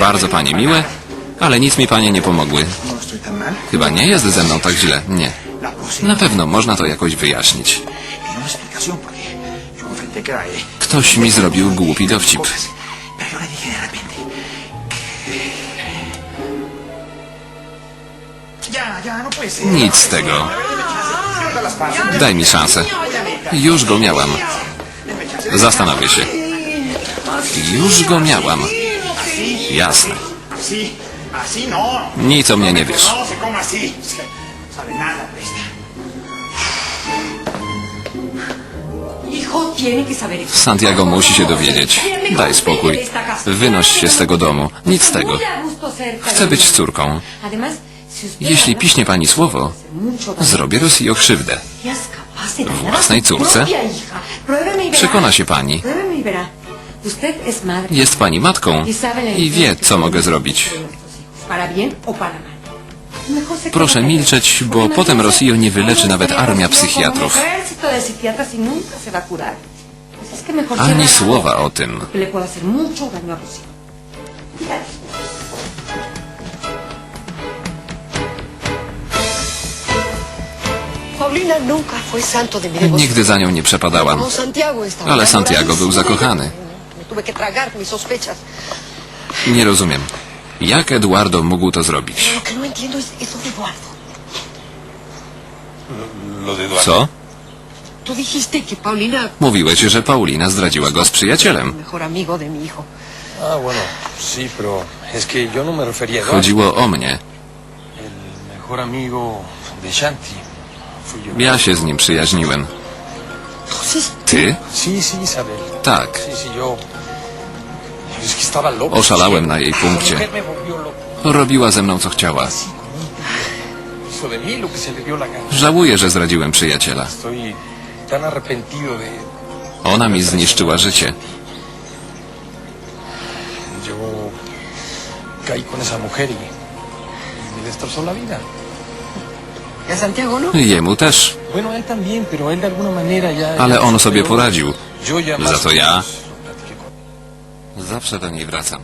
Bardzo panie miłe, ale nic mi panie nie pomogły. Chyba nie jest ze mną tak źle. Nie. Na pewno można to jakoś wyjaśnić. Ktoś mi zrobił głupi dowcip. Nic z tego. Daj mi szansę. Już go miałam. Zastanowię się. Już go miałam. Jasne. No. Nic o mnie nie wiesz. No esto. Santiago musi się dowiedzieć. Daj spokój. Wynoś się z tego domu. Nic z tego. Chcę być córką. Jeśli piśnie pani słowo, zrobię Rosji krzywdę. własnej córce? Przekona się pani. Jest pani matką i wie, co mogę zrobić. Proszę milczeć, bo potem Rosję nie wyleczy nawet armia psychiatrów. Ani słowa o tym. Nigdy za nią nie przepadałam. Ale Santiago był zakochany. Tuve que tragar mis sospechas. Nie rozumiem. Jak Eduardo mógł to zrobić? Lo que no entiendo es eso de Eduardo. Lo de Eduardo. Co? Tú dijiste que Paulina Mówiłeś, że Paulina zdradziła go z przyjacielem. mejor amigo de mi hijo. Ah, bueno, sí, pero es que yo no me refería a Eduardo. Chodziło o mnie. El mejor amigo de Shanti. Fui yo. Ja się z nim przyjaźniłem. Ty? Tak. Oszalałem na jej punkcie. Robiła ze mną co chciała. Żałuję, że zdradziłem przyjaciela. Ona mi zniszczyła życie. Caí con esa mujer y, y me destrozó la vida. Manera ya... Ale ya on superó. sobie poradził. Za to ja- Zawsze do niej wracam.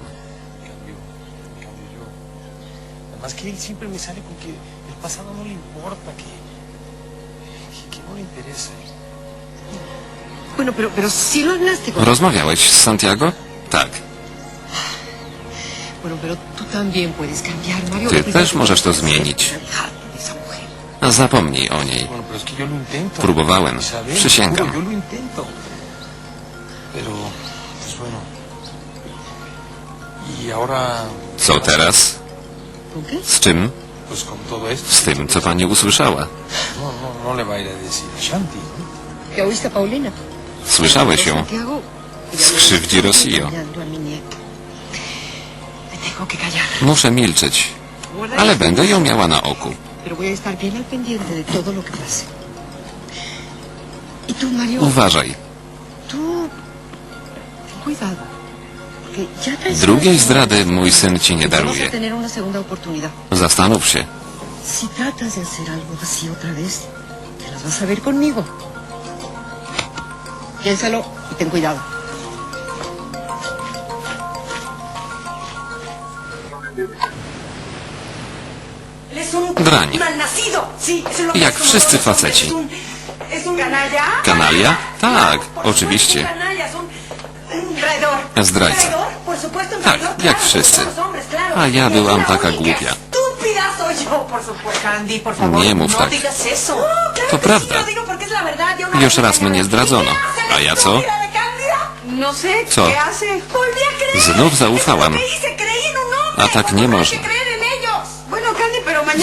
no no Rozmawiałeś z Santiago? Tak. Ty też możesz to zmienić. Zapomnij o niej. Próbowałem. Przysięgam. Y Co teraz? Z czym? Z tym, co pani usłyszała. no, no, no. Słyszałeś ją. Skrzywdzi callar. Muszę milczeć, ale będę ją miała na oku. Pero voy a estar bien al pendiente de todo lo que pase. Y tú, Mario, Uważaj. tú ten cuidado. Porque ya traes Drugiej zdrady mój syn ci nie daruje. tener una segunda oportunidad. Zastanów się. Si tratas de hacer algo así otra vez, te las vas a ver conmigo. Piénsalo y ten cuidado. Drań. Jak wszyscy faceci. Kanalia? Tak, oczywiście. Zdrajca. Tak, jak wszyscy. A ja byłam taka głupia. Nie mów tak. To prawda. Już raz mnie zdradzono. A ja co? No Co? creer. Znów zaufałam. A tak nie można.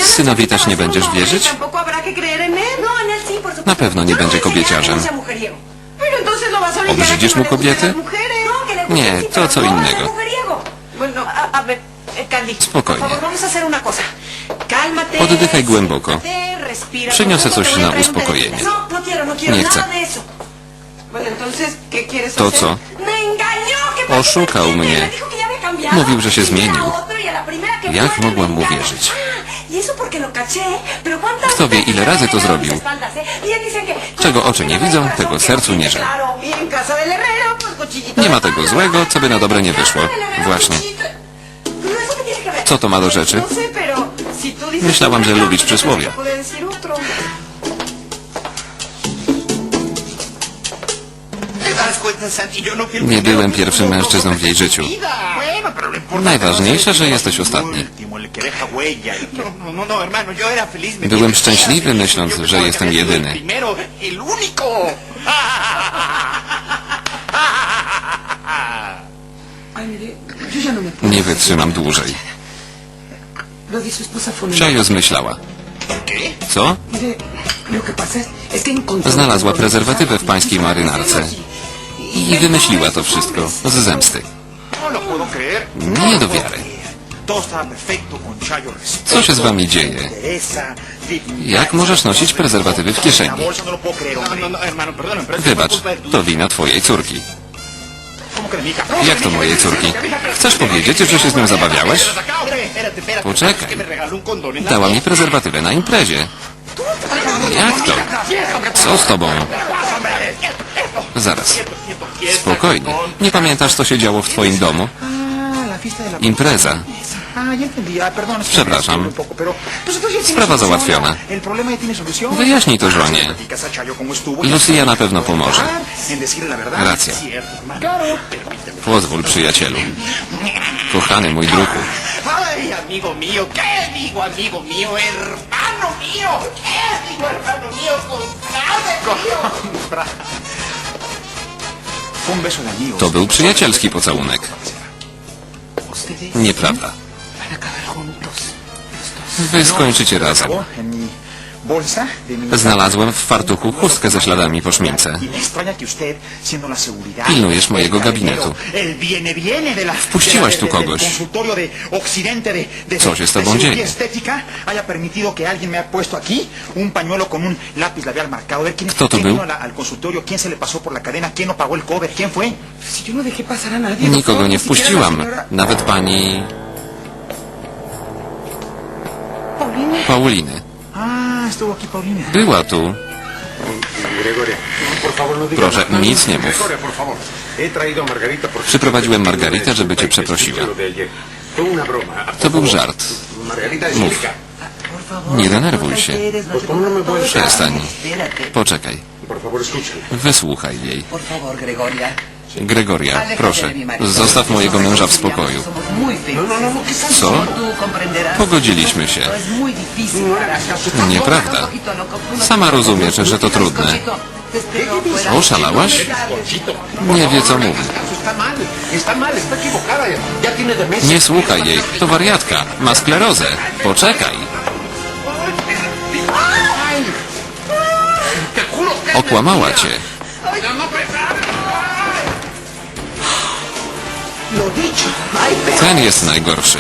Synowi też nie będziesz wierzyć? Na pewno nie będzie kobieciarzem. Obrzydzisz mu kobiety? Nie, to co innego. Spokojnie. Oddychaj głęboko. Przyniosę coś na uspokojenie. Nie chcę. de eso. Bueno, entonces, ¿qué quieres To co? Oszukał mnie. Mówił, że się zmienił. Jak mogłam mu wierzyć? Y eso porque lo caché. Pero ¿cuántas Kto wie, ile razy to zrobił? eh? Y Czego oczy nie widzą, tego sercu nie żal. Nie ma tego złego, co by na dobre nie wyszło. Właśnie. Co to ma do rzeczy? No Myślałam, że lubisz przysłowie. no Nie byłem pierwszym mężczyzną w jej życiu. Najważniejsze, no że jesteś ostatni. No, no, no, Byłem szczęśliwy, myśląc, że jestem jedyny. Nie wytrzymam dłużej. Chayo zmyślała. Co? Znalazła prezerwatywę w pańskiej marynarce. I wymyśliła to wszystko z zemsty. Nie do wiary. Co się z wami dzieje? Jak możesz nosić prezerwatywy w kieszeni? no. No, no, Wybacz, to wina twojej córki. Jak to mojej córki? Chcesz powiedzieć, że się z nią zabawiałeś? Poczekaj. Dała mi prezerwatywę na imprezie. Jak to? Co z tobą? Zaraz. Spokojnie. Nie pamiętasz, co się działo w twoim domu? Impreza. Przepraszam. Sprawa załatwiona. Wyjaśnij to żonie. Lucia na pewno pomoże. Racja. Pozwól, przyjacielu. Kochany mój amigos. To był przyjacielski pocałunek. Nieprawda. Wy skończycie razem. Znalazłem w fartuchu chustkę ze śladami po szmince. Pilnujesz mojego gabinetu. El viene, viene de la... Wpuściłaś tu kogoś. Co się z tobą dzieje? estética haya permitido que alguien me haya puesto aquí un pañuelo con un lápiz labial marcado. A ver, ¿quién, Kto to quién był? vino a la- al consultorio? ¿Quién se le pasó por la cadena? ¿Quién no pagó el cover? ¿Quién fue? Si yo no dejé pasar a nadie... Nikogo nie wpuściłam. Nawet pani Pauliny. Estuvo aquí Paulina. Była tu. No Proszę, nic nie mów. Przyprowadziłem Margaritę, żeby cię przeprosiła. To był żart. Mów. Nie denerwuj się. Przestań. Poczekaj. Wysłuchaj jej. Gregoria. Proszę, zostaw mojego męża w spokoju. No, no, no, ¿qué estás Co? Pogodziliśmy się. Nieprawda. Sama rozumiesz, że to trudne. Oszalałaś? Nie wie, co mówi. Nie słuchaj jej. To wariatka. Ma sklerozę. Poczekaj. Okłamała cię. Ten jest najgorszy.